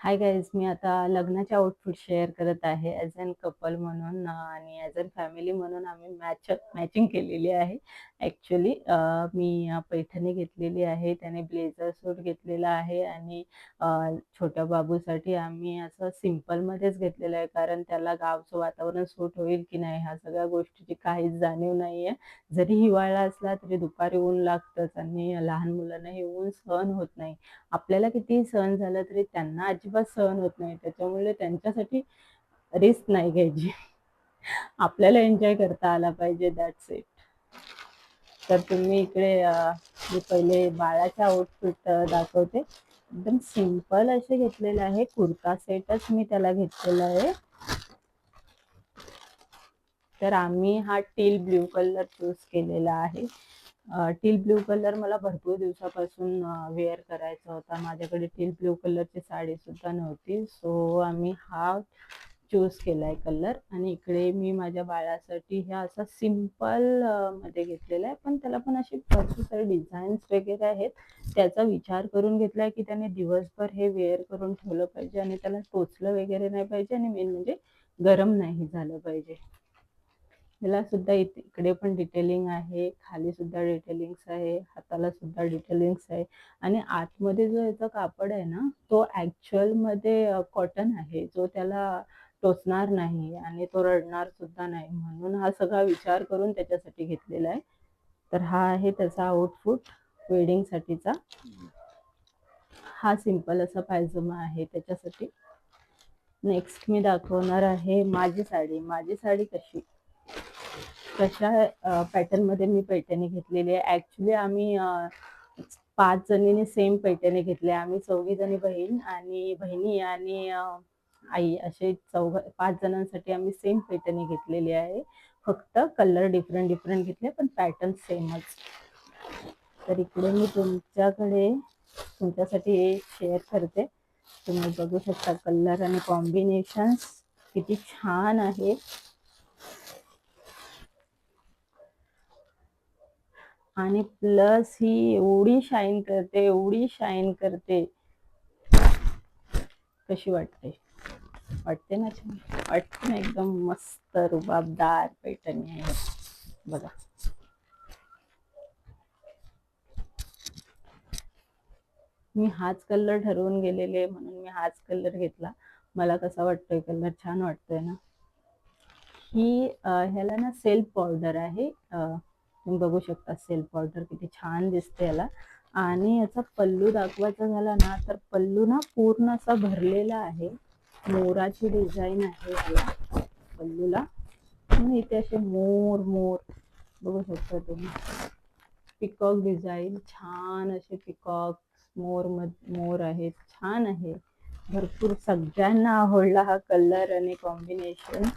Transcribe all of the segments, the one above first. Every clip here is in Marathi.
हाय गाईज मी आता लग्नाचे आउटफिट शेअर करत आहे. ॲज अन कपल म्हणून आणि ॲज अन फॅमिली म्हणून आम्ही मॅच मॅचिंग केलेली आहे. ॲक्च्युली मी पैठणी घेतलेली आहे त्याने ब्लेझर सूट घेतलेला आहे आणि छोट्या बाबूसाठी आम्ही असं सिम्पलमध्येच घेतलेलं आहे कारण त्याला गावचं वातावरण सूट होईल की नाही ह्या सगळ्या गोष्टीची काहीच जाणीव नाही आहे जरी हिवाळा असला तरी दुपारी ऊन लागतंच आणि लहान मुलांना हे ऊन सहन होत नाही. आपल्याला कितीही सहन झालं तरी त्यांना अजिबात सहन होत नाही. त्याच्यामुळे त्यांच्यासाठी रिस्क नाही घ्यायची. आपल्याला एन्जॉय करता आला पाहिजे दॅट्स इट तर तुम्ही इकडे मी पहिले बाळाचे आउटफिट दाखवते. एकदम सिंपल असे घेतलेले आहे. कुर्ता सेटच मी त्याला घेतलेला आहे. तर आम्ही हा टील ब्ल्यू कलर चूज केलेला आहे. टील ब्ल्यू कलर मला भरपूर दिवसापासून वेअर करायचा होता. माझ्याकडे टील ब्ल्यू कलरची साडी सुद्धा नव्हती. सो आम्ही हा चूज केलाय कलर. आणि इकडे मी माझ्या बाळासाठी ह्या असा सिंपलमध्ये घेतलेला आहे. पण त्याला पण असे भरपूर सारे डिझाईन्स वगैरे आहेत. त्याचा विचार करून घेतलाय की त्याने दिवसभर हे वेअर करून ठेवलं पाहिजे आणि त्याला टोचलं वगैरे नाही पाहिजे. आणि मेन म्हणजे गरम नाही झालं पाहिजे. याला सुद्धा इथे इकडे पण डिटेलिंग आहे खाली सुद्धा डिटेलिंग्स आहे हाताला सुद्धा डिटेलिंग्स आहे. आणि आतमध्ये जो याचा कापड आहे ना तो ऍक्च्युअलमध्ये कॉटन आहे. जो त्याला टोचणार नाही आणि तो रडणार सुद्धा नाही म्हणून हा सगळा विचार करून त्याच्यासाठी घेतलेला आहे. तर हा आहे त्याचा आउटफुट वेडिंगसाठीचा हा सिंपल असा पायजमा आहे त्याच्यासाठी. नेक्स्ट मी दाखवणार आहे माझी साडी. माझी साडी कशी? कशा पॅटर्नमध्ये मी पैठणी घेतलेली आहे? ऍक्च्युली आम्ही पाच जणींनी सेम पैठणी घेतले आम्ही चौघी जणी बहीण आणि बहिणी आणि आई असे चौघ पाच जणांसाठी आम्ही सेम पैठणी घेतलेली आहे. फक्त कलर डिफरंट डिफरंट घेतले पण पॅटर्न सेमच तर इकडे मी तुमच्याकडे तुमच्यासाठी हे शेअर करते. तुम्ही बघू शकता कलर आणि कॉम्बिनेशन किती छान आहे आणि प्लस ही एवढी शाईन करते एवढी शाईन करते. कशी वाटते? वाटते ना छान? वाटते ना एकदम मस्त रुबाबदार पैठणी आहे. बघा. मी हाच कलर ठरवून गेलेले म्हणून मी हाच कलर घेतला. मला कसा वाटतोय कलर? छान वाटतोय ना? ही ह्याला ना सेल्फ पावडर आहे. तुम्ही बघू शकता सेल्फ पावडर किती छान दिसते याला. आणि याचा पल्लू दाखवायचा झाला ना तर पल्लू ना पूर्ण असा भरलेला आहे. मोराची डिझाईन आहे याला पल्लूला. आणि इथे असे मोर मोर. बघू शकता तुम्ही. पिकॉक डिझाईन छान असे पिकॉक मोर मोर आहेत छान आहे. भरपूर सगळ्यांना आवडला हा कलर आणि कॉम्बिनेशन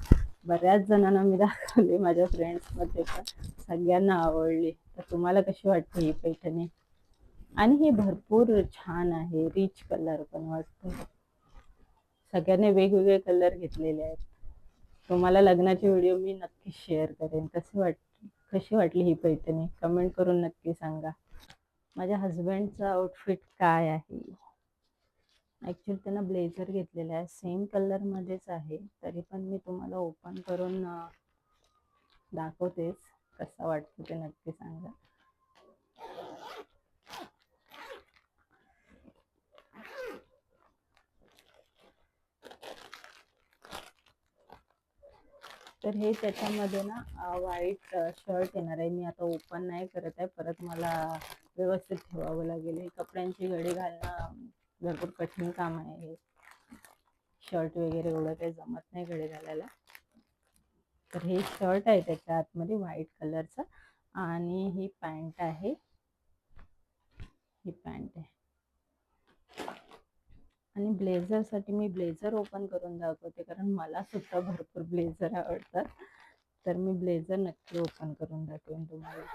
बऱ्याच जणांना मी दाखवले माझ्या फ्रेंड्समध्ये पण. सगळ्यांना आवडली. तर तुम्हाला कशी वाटते ही पैठणी? आणि हे भरपूर छान आहे. रिच कलर पण वाटतो. सगळ्यांनी वेगवेगळे कलर घेतलेले आहेत. तुम्हाला लग्नाची व्हिडिओ मी नक्की शेअर करेन. कसे वाट कशी वाटली ही पैठणी? कमेंट करून नक्की सांगा. माझ्या हस्बंडचा आउटफिट काय आहे? ॲक्च्युली त्यांना ब्लेझर घेतलेला आहे. सेम कलरमध्येच आहे. तरी पण मी तुम्हाला ओपन करून दाखवतेच कसा वाटतो ते नक्की सांगा. तर हे त्याच्यामध्ये ना व्हाईट शर्ट येणार आहे. मी आता ओपन नाही करत आहे. परत मला व्यवस्थित ठेवावं लागेल. हे कपड्यांची घडी घालणं भरपूर कठीण काम आहे. हे शर्ट वगैरे एवढं काही जमत नाही घडे घालायला तर हे शर्ट आहे त्याच्या आतमध्ये व्हाईट कलरचं आणि ही पॅन्ट आहे. ही पॅन्ट आहे. आणि ब्लेझरसाठी मी ब्लेझर ओपन करून दाखवते कारण मला सुद्धा भरपूर ब्लेझर आवडतात. तर मी ब्लेझर नक्की ओपन करून दाखवेन तुम्हाला.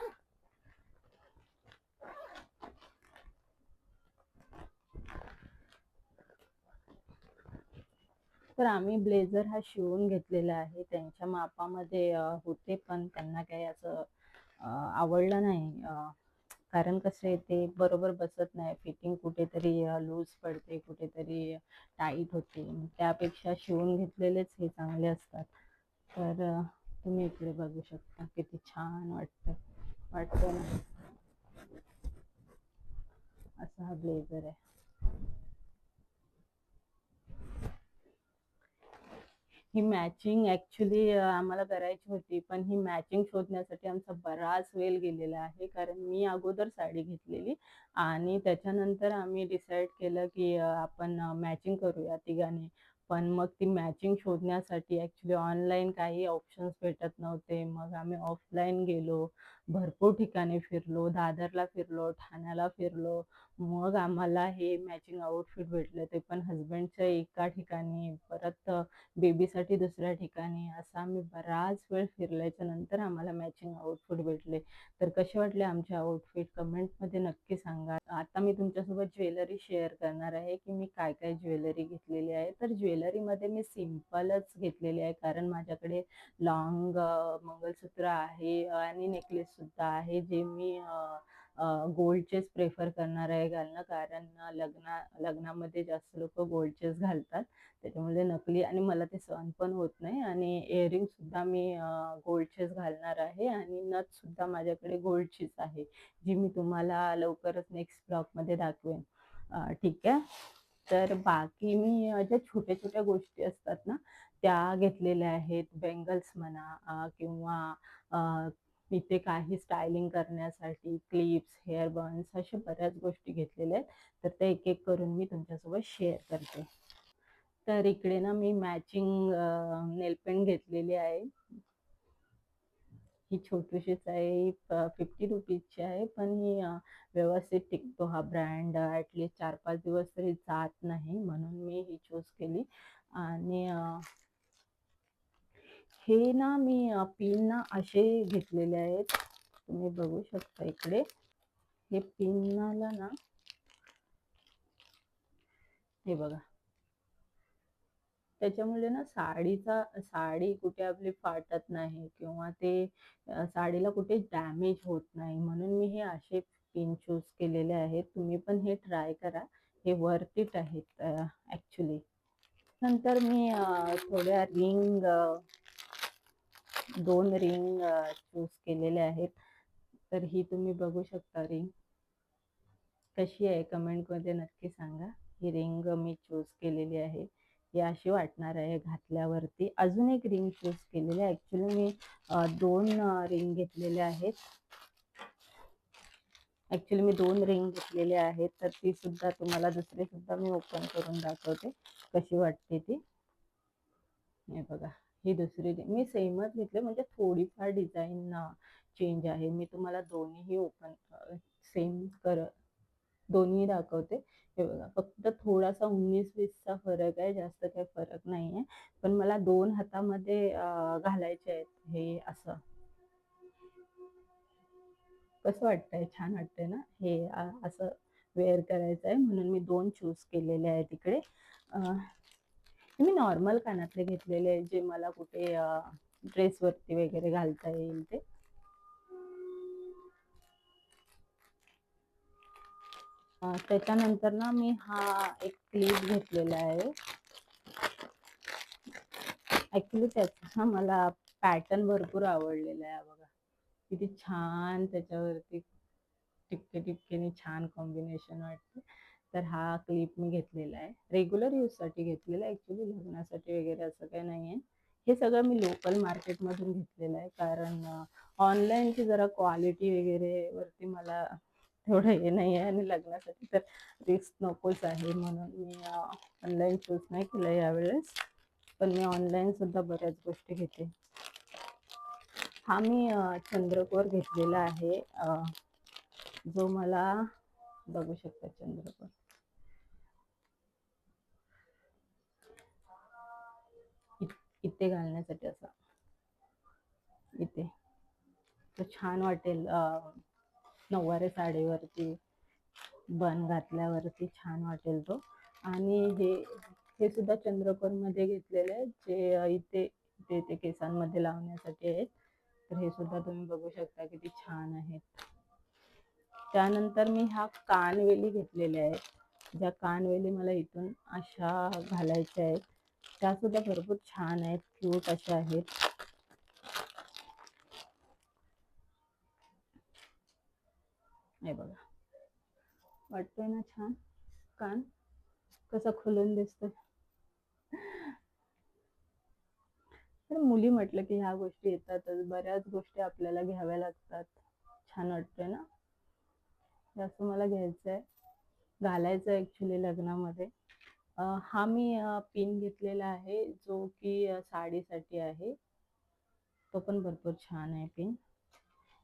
तर आम्ही ब्लेझर हा शिवून घेतलेला आहे. त्यांच्या मापामध्ये होते पण त्यांना काही असं आवडलं नाही. कारण कसं आहे ते बरोबर बसत नाही. फिटिंग कुठेतरी लूज पडते कुठेतरी टाईट होते. त्यापेक्षा शिवून घेतलेलेच हे चांगले असतात. तर तुम्ही इकडे बघू शकता किती छान वाटतं. वाटतं ना? असा हा ब्लेझर आहे. ही मॅचिंग ॲक्च्युली आम्हाला करायची होती. पण ही मॅचिंग शोधण्यासाठी आमचा बराच वेळ गेलेला आहे. कारण मी अगोदर साडी घेतलेली आणि त्याच्यानंतर आम्ही डिसाईड केलं की आपण मॅचिंग करूया तिघांनी. पण मग ती मॅचिंग शोधण्यासाठी ॲक्च्युली ऑनलाईन काही ऑप्शन्स भेटत नव्हते. मग आम्ही ऑफलाईन गेलो भरपूर ठिकाणी फिरलो दादरला फिरलो ठाण्याला फिरलो. मग आम्हाला हे मॅचिंग आउटफिट भेटलं ते पण हजबंडच्या एका ठिकाणी परत बेबीसाठी दुसऱ्या ठिकाणी असं आम्ही बराच वेळ फिरल्याच्या नंतर आम्हाला मॅचिंग आउटफिट भेटले. तर कसे वाटले आमचे आउटफिट कमेंटमध्ये नक्की सांगा. आता मी तुमच्यासोबत ज्वेलरी शेअर करणार आहे की मी काय काय ज्वेलरी घेतलेली आहे. तर ज्वेलरीमध्ये मी सिम्पलच घेतलेली आहे कारण माझ्याकडे लॉंग मंगलसूत्र आहे आणि नेकलेस सुद्धा आहे जे मी गोल्डचेच प्रेफर करणार आहे घालणं. कारण लग्ना लग्नामध्ये जास्त लोक गोल्डचेच घालतात. त्याच्यामुळे नकली आणि मला ते सहन पण होत नाही. आणि इयरिंगसुद्धा मी गोल्डचेच घालणार आहे. आणि नथसुद्धा माझ्याकडे गोल्डचीच आहे जी मी तुम्हाला लवकरच नेक्स्ट ब्लॉगमध्ये दाखवेन. ठीक आहे? तर बाकी मी ज्या छोट्या छोट्या गोष्टी असतात ना त्या घेतलेल्या आहेत. बेंगल्स म्हणा किंवा इथे काही स्टायलिंग करण्यासाठी क्लिप्स हेअर बन्स अशा बऱ्याच गोष्टी घेतलेल्या आहेत. तर त्या एक एक करून मी तुमच्यासोबत शेअर करते. तर इकडे ना मी मॅचिंग नेलपेंट घेतलेली आहे. ही छोटीशीच आहे फिफ्टी रुपीजची आहे. पण ही व्यवस्थित टिकतो हा ब्रँड ॲटलिस्ट चार पाच दिवस तरी जात नाही म्हणून मी ही चूज केली. आणि हे ना मी पिन ना असे घेतलेले आहेत. तुम्ही बघू शकता इकडे. हे पिनाला ना हे बघा. त्याच्यामुळे ना साडीचा साडी कुठे आपली फाटत नाही किंवा ते साडीला कुठे डॅमेज होत नाही. म्हणून मी हे असे पिन चूज केलेले आहेत. तुम्ही पण हे ट्राय करा. हे वर्थ इट आहेत ॲक्च्युली नंतर मी थोड्या रिंग दोन रिंग चूज केलेले आहेत. तर ही तुम्ही बघू शकता रिंग. कशी आहे कमेंटमध्ये नक्की सांगा. ही रिंग मी चूज केलेली आहे. ही अशी वाटणार आहे घातल्यावरती. अजून एक रिंग चूज केलेली आहे. ॲक्च्युली मी दोन रिंग घेतलेले आहेत. ॲक्च्युली मी दोन रिंग घेतलेले आहेत. तर ती सुद्धा तुम्हाला दुसरी सुद्धा मी ओपन करून दाखवते. कशी वाटते ती. हे बघा. ही दुसरी मी सेमच घेतले म्हणजे थोडीफार डिझाईन चेंज आहे. मी तुम्हाला दोन्हीही ओपन सेम कर दोन्ही दाखवते. हे बघा फक्त थोडासा उन्नीस वीसचा फरक आहे जास्त काही फरक नाही आहे पण मला दोन हातामध्ये घालायचे आहेत हे असं. कसं वाटतंय? छान वाटतंय ना? हे असं वेअर करायचं आहे म्हणून मी दोन चूज केलेले आहेत तिकडे. मी नॉर्मल कानातले घेतलेले जे मला कुठे ड्रेसवरती वगैरे घालता येईल ते. त्याच्यानंतर ना मी हा एक क्लिप घेतलेला आहे. ऍक्च्युली त्याचा मला पॅटर्न भरपूर आवडलेला आहे बघा. किती छान त्याच्यावरती टिपके टिपकेने छान कॉम्बिनेशन वाटते. तर हा क्लिप मी घेतलेला आहे. रेग्युलर यूजसाठी घेतलेला आहे. ॲक्च्युली लग्नासाठी वगैरे असं काही नाही आहे हे सगळं मी लोकल मार्केटमधून घेतलेलं आहे. कारण ऑनलाईनची जरा क्वालिटी वगैरे वरती मला तेवढं हे नाही आहे आणि लग्नासाठी तर रिस्क नकोच आहे म्हणून मी ऑनलाईन चूज नाही केलं यावेळेस. पण मी ऑनलाईनसुद्धा बऱ्याच गोष्टी घेते. हा मी चंद्रकोर घेतलेला आहे. जो मला बघू शकता चंद्रकोर इथे घालण्यासाठी असा. इथे. छान वाटेल नऊवारी साडीवरती बन घातल्यावरती छान वाटेल तो. आणि हे हे सुद्धा चंद्रपूरमध्ये घेतलेले आहेत जे इथे ते ते केसांमध्ये लावण्यासाठी आहेत. तर हे सुद्धा तुम्ही बघू शकता किती छान आहेत. त्यानंतर मी ह्या कानवेली घेतलेल्या आहेत. ज्या कानवेली मला इथून अशा घालायच्या आहेत. त्यासुद्धा भरपूर छान आहेत. क्यूट अशा आहेत. हे बघा. वाटतोय ना छान? कान कसं खुलून दिसतोय? तर मुली म्हटलं की ह्या गोष्टी येतातच. बऱ्याच गोष्टी आपल्याला घ्याव्या लागतात. छान वाटतंय ना? हे असं मला घ्यायचं आहे घालायचं आहे ॲक्च्युली लग्नामध्ये हा मी पिन घेतलेला आहे जो की साडीसाठी आहे. तो पण भरपूर छान आहे पिन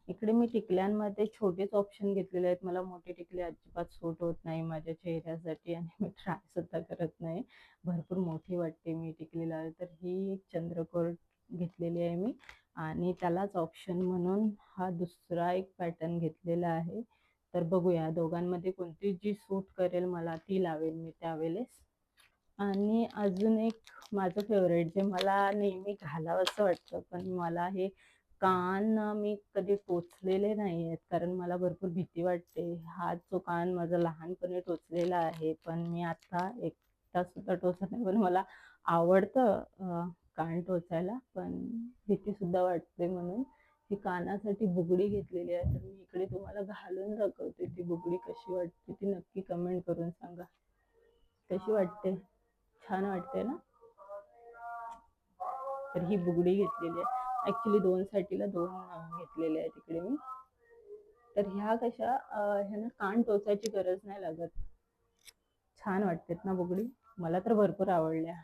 इकडे मी टिकल्यांमध्ये छोटेच ऑप्शन घेतलेले आहेत. मला मोठे टिकले अजिबात सूट होत नाही माझ्या चेहऱ्यासाठी आणि मी ट्राय सुद्धा करत नाही. भरपूर मोठी वाटते मी टिकलेला. तर ही एक चंद्रकोर घेतलेली आहे मी. आणि त्यालाच ऑप्शन म्हणून हा दुसरा एक पॅटर्न घेतलेला आहे. तर बघूया दोघांमध्ये कोणती जी सूट करेल मला ती लावेल मी त्यावेळेस. आणि अजून एक माझं फेवरेट जे मला नेहमी घालावं असं वाटतं पण मला हे कान मी कधी टोचलेले नाही आहेत कारण मला भरपूर भीती वाटते. हा जो कान माझा लहानपणी टोचलेला आहे पण मी आता एकटा सुद्धा टोचत नाही पण मला आवडतं कान टोचायला पण भीतीसुद्धा वाटते म्हणून. ही कानासाठी बुगडी घेतलेली आहे तर मी इकडे तुम्हाला घालून दाखवते ती बुगडी कशी वाटते ती नक्की कमेंट करून सांगा. कशी वाटते? छान वाटते ना? तर ही बुगडी घेतलेली आहे. ऍक्च्युली दोन साठीला दोन घेतलेले आहेत तिकडे मी. तर ह्या कशा ह्यांना कान टोचायची गरज नाही लागत. छान वाटतात ना बुगडी? मला तर भरपूर आवडल्या.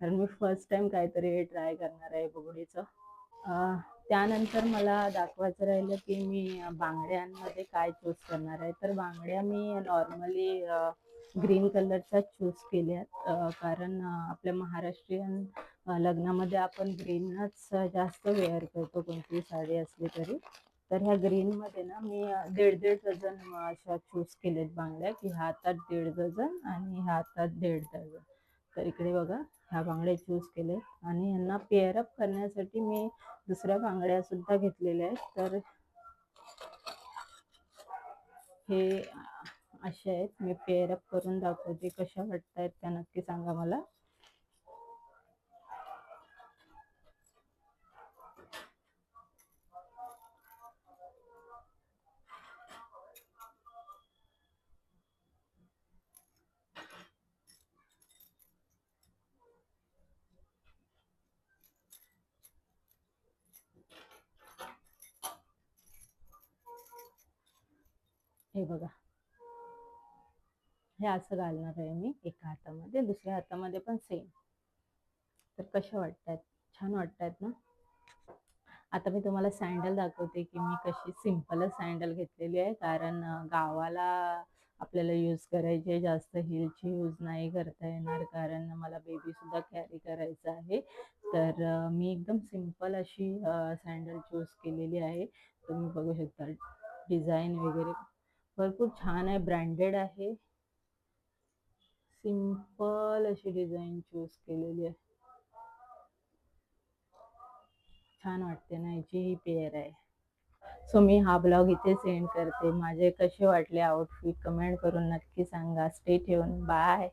कारण मी फर्स्ट टाइम काहीतरी ट्राय करणार आहे बुगडीचं. त्यानंतर मला दाखवायचं राहिलं की मी बांगड्यांमध्ये काय चूज करणार आहे. तर बांगड्या मी नॉर्मली ग्रीन कलरचा चूज केल्या कारण आपल्या महाराष्ट्रीयन लग्नामध्ये आपण ग्रीनच जास्त वेअर करतो कोणती साडी असली तरी. तर ह्या ग्रीनमध्ये ना मी दीड दीड डझन अशा चूज केलेत बांगड्या की ह्या हातात दीड डझन आणि ह्या हातात दीड डझन तर इकडे बघा ह्या बांगड्या चूज केले आणि ह्यांना पेअरअप करण्यासाठी मी दुसऱ्या बांगड्या सुद्धा घेतलेल्या आहेत. तर हे अशा आहेत. मी पेअरअप करून दाखवते कशा वाटत आहेत त्या नक्की सांगा मला. हे बघा. हे असं घालणार आहे मी एका हातामध्ये दुसऱ्या हातामध्ये पण सेम तर कशा वाटतात छान वाटतात ना? आता मी तुम्हाला सँडल दाखवते की मी कशी सिम्पलच सँडल घेतलेली आहे. कारण गावाला आपल्याला यूज करायचे जास्त हिलची यूज नाही करता येणार. कारण मला बेबी सुद्धा कॅरी करायचं आहे. तर मी एकदम सिंपल अशी सँडल चूज केलेली आहे. तुम्ही बघू शकता. डिझाईन वगैरे भरपूर छान आहे ब्रँडेड आहे. सिंपल अशी डिझाईन चूज केलेली आहे. छान वाटते ना याची ही पेअर आहे. सो मी हा ब्लॉग इथे सेंड करते. माझे कसे वाटले आउटफिट कमेंट करून नक्की सांगा. स्टे ठेवून बाय